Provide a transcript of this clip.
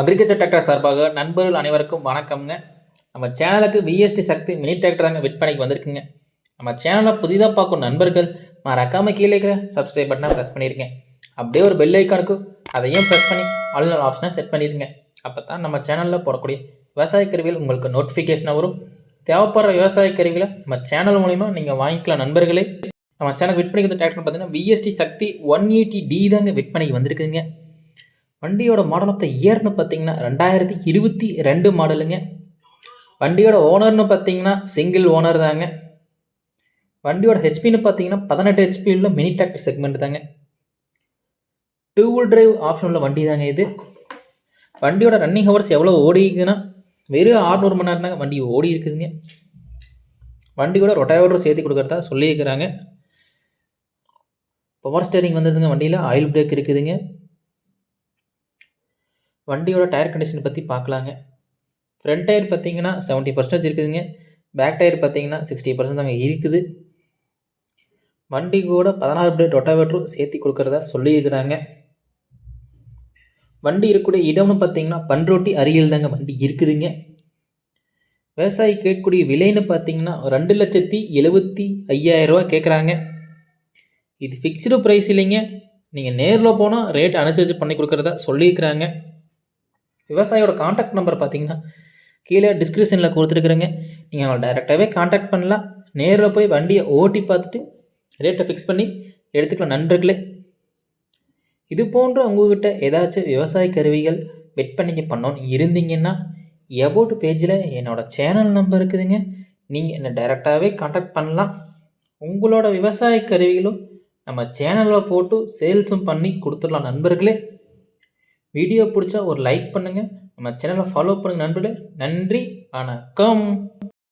Agriculture tractor சார்பாக நண்பர்கள் அனைவருக்கும் வணக்கம்ங்க. நம்ம சேனலுக்கு விஎஸ்டி சக்தி மினி டிராக்டர் தாங்க விற்பனைக்கு வந்திருக்குங்க. நம்ம சேனலை புதிதாக பார்க்கும் நண்பர்கள் மறக்காமல் கீழே இருக்கிற சப்ஸ்கிரைப் பட்டனை ப்ரெஸ் பண்ணியிருக்கேன் அப்படியே ஒரு பெல் ஐக்கானுக்கு அதையும் ப்ரெஸ் பண்ணி ஆல் ஆப்ஷனை செட் பண்ணிடுங்க அப்போ தான் நம்ம சேனலில் போடக்கூடிய விவசாய கருவிகள் உங்களுக்கு நோட்டிஃபிகேஷனாக வரும். தேவைப்படுற விவசாய கருவிகளை நம்ம சேனல் மூலிமா நீங்கள் வாங்கிக்கலாம் நண்பர்களே. நம்ம சேனல் விற்பனைக்கு வந்து டிராக்டர் பார்த்தீங்கன்னா VST Shakti one eighty D தாங்க விற்பனைக்கு வந்திருக்குங்க வண்டியோட மாடல் ஆஃப் த இயர்னு பார்த்தீங்கன்னா ரெண்டாயிரத்தி இருபத்தி ரெண்டு மாடலுங்க. வண்டியோட ஓனர்னு பார்த்தீங்கன்னா சிங்கிள் ஓனர் தாங்க. வண்டியோட ஹெச்பின்னு பார்த்தீங்கன்னா பதினெட்டு ஹெச்பி உள்ள மினி டிராக்டர் செக்மெண்ட் தாங்க. டூ வீல் டிரைவ் ஆப்ஷன் உள்ள வண்டி தாங்க இது. வண்டியோட ரன்னிங் ஹவர்ஸ் எவ்வளோ ஓடி இருக்குதுன்னா வெறும் ஆறுநூறு மணி நேரம் தாங்க வண்டி ஓடி இருக்குதுங்க. வண்டியோட ரொட்டாவேட்டர் சேர்த்து கொடுக்குறதா சொல்லியிருக்கிறாங்க. பவர் ஸ்டேரிங் வந்ததுங்க வண்டியில். ஆயில் பிரேக் இருக்குதுங்க. வண்டியோட டயர் கண்டிஷன் பற்றி பார்க்கலாங்க ஃப்ரண்ட் டயர் பார்த்தீங்கன்னா செவன்ட்டி பர்சன்டேஜ் இருக்குதுங்க. பேக் டயர் பார்த்தீங்கன்னா சிக்ஸ்டி பர்சன்ட் தாங்க இருக்குது. வண்டி கூட பதினாறு பிளேட் ரொட்டாவேட்டரும் சேர்த்து கொடுக்குறதா சொல்லியிருக்கிறாங்க. வண்டி இருக்கக்கூடிய இடம்னு பார்த்தீங்கன்னா பன்ரோட்டி அருகில் தாங்க வண்டி இருக்குதுங்க. விவசாயி கேட்கக்கூடிய விலைன்னு பார்த்தீங்கன்னா ரெண்டு லட்சத்தி எழுபத்தி ஐயாயிரரூவா கேட்குறாங்க இது ஃபிக்ஸ்டு ப்ரைஸ் இல்லைங்க. நீங்கள் நேரில் போனால் ரேட் அனுசரித்து பண்ணி கொடுக்குறதா சொல்லியிருக்கிறாங்க. விவசாயியோட காண்டாக்ட் நம்பர் பார்த்தீங்கன்னா கீழே டிஸ்கிரிப்ஷனில் கொடுத்துருக்குறேங்க. நீங்கள் அவங்களை டைரெக்டாகவே காண்டாக்ட் பண்ணலாம். நேரில் போய் வண்டியை ஓட்டி பார்த்துட்டு ரேட்டை ஃபிக்ஸ் பண்ணி எடுத்துக்கலாம். நண்பர்களே. இது போன்ற உங்ககிட்ட ஏதாச்சும் விவசாய கருவிகள் விற்பனைக்கு பண்ணோன்னு இருந்தீங்கன்னா எபோட் பேஜில் என்னோடய சேனல் நம்பர் இருக்குதுங்க. நீங்கள் என்னை டைரெக்டாகவே காண்டாக்ட் பண்ணலாம். உங்களோட விவசாய கருவிகளும் நம்ம சேனலில் போட்டு சேல்ஸும் பண்ணி கொடுத்துடலாம் நண்பர்களே. வீடியோ பிடிச்சா ஒரு லைக் பண்ணுங்கள் நம்ம சேனலை ஃபாலோ பண்ணுங்கள் நண்பர்களே. நன்றி வணக்கம்.